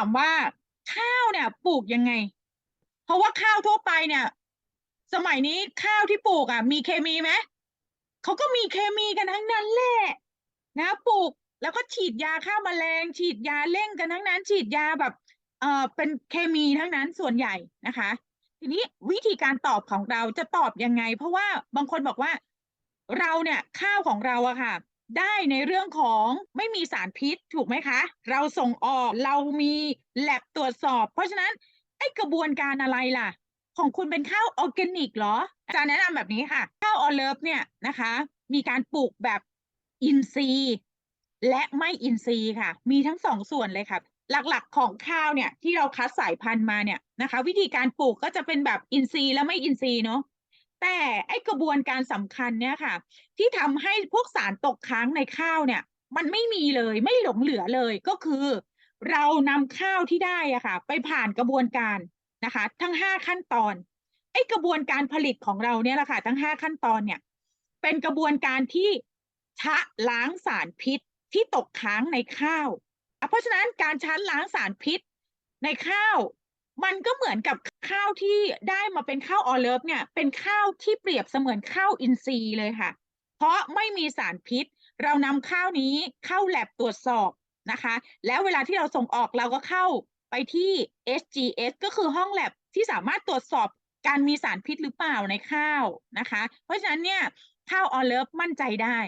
ามว่าข้าวเนี่ยปลูกยังไง เพราะว่าข้าวทั่วไปเนี่ย สมัยนี้ข้าวที่ปลูกอะ มีเคมีไหมเขาก็มีเคมีกันทั้งนั้นแหละนะปลูกแล้วก็ฉีดยาฆ่าแมลง ฉีดยาเร่งกันทั้งนั้น ฉีดยาแบบเออเป็นเคมีทั้งนั้นส่วนใหญ่นะคะ ทีนี้วิธีการตอบของเราจะตอบยังไง เพราะว่าบางคนบอกว่า เราเนี่ยข้าวของเราอะค่ะ ได้ในเรื่องของไม่มีสารพิษถูกไหมคะ เราส่งออกเรามีแลบตรวจสอบ เพราะฉะนั้นไอ้กระบวนการอะไรล่ะ ของคุณเป็นข้าวออร์แกนิกเหรออาจารย์แนะนำแบบนี้ค่ะ ข้าวออเลิฟเนี่ยนะคะ มีการปลูกแบบอินทรีย์และไม่อินทรีย์ค่ะ มีทั้งสองส่วนเลยค่ะ หลักๆของข้าวเนี่ยที่เราคัดสายพันธุ์มาเนี่ยนะคะ วิธีการปลูกก็จะเป็นแบบอินทรีย์และไม่อินทรีย์เนาะ แต่ไอกระบวนการสำคัญเนี่ยค่ะ ที่ทำให้พวกสารตกค้างในข้าวเนี่ย มันไม่มีเลยไม่หลงเหลือเลยก็คือ เรานำข้าวที่ได้อะค่ะ ไปผ่านกระบวนการนะคะ ทั้งห้าขั้นตอนไอกระบวนการผลิตของเราเนี่ยแหละค่ะ ทั้งห้าขั้นตอนเนี่ย เป็นกระบวนการที่ชะล้างสารพิษที่ตกค้างในข้าวเพราะฉะนั้นการชะล้างสารพิษในข้าว มันก็เหมือนกับ ข้าวที่ได้มาเป็นข้าวออเลิฟเนี่ยเป็นข้าวที่เปรียบเสมือนข้าวอินทรีย์เลยค่ะ เพราะไม่มีสารพิษ เรานำข้าวนี้เข้าแลบตรวจสอบนะคะ แล้วเวลาที่เราส่งออกเราก็เข้าไปที่ SGS ก็คือห้องแลบที่สามารถตรวจสอบการมีสารพิษหรือเปล่าในข้าวนะคะ เพราะฉะนั้นเนี่ยข้าวออเลิฟมั่นใจได้